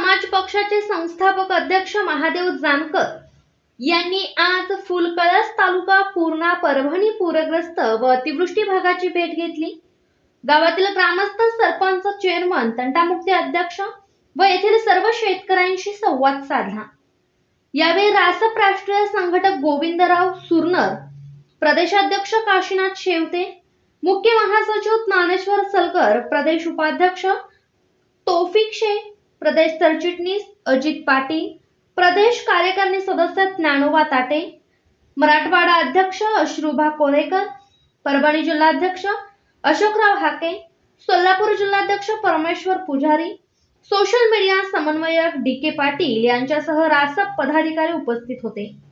समाज पक्षाचे संस्थापक अध्यक्ष महादेव जानकर यांनी आज फुलकळस तालुका पूर्णा परभणी पूरग्रस्त व अतिवृष्टी भागाची भेट घेतली. गावातील ग्रामस्थ सरपंच चेअरमन तंटामुक्ती अध्यक्ष व येथील सर्व शेतकऱ्यांशी संवाद साधला. यावेळी रासप राष्ट्रीय संघटक गोविंदराव सुरनर प्रदेशाध्यक्ष काशीनाथ शेवते मुख्य महासचिव ज्ञानेश्वर सलकर प्रदेश उपाध्यक्ष तोफिक शेख प्रदेश सरचिटणीस अजित पाटील प्रदेश कार्यकारिणी सदस्य ज्ञानोबा ताटे मराठवाडा अध्यक्ष अश्रुभा कोरेकर परभणी जिल्हाध्यक्ष अशोकराव हाके सोलापूर जिल्हाध्यक्ष परमेश्वर पुजारी सोशल मीडिया समन्वयक डी के पाटील यांच्यासह रासप पदाधिकारी उपस्थित होते.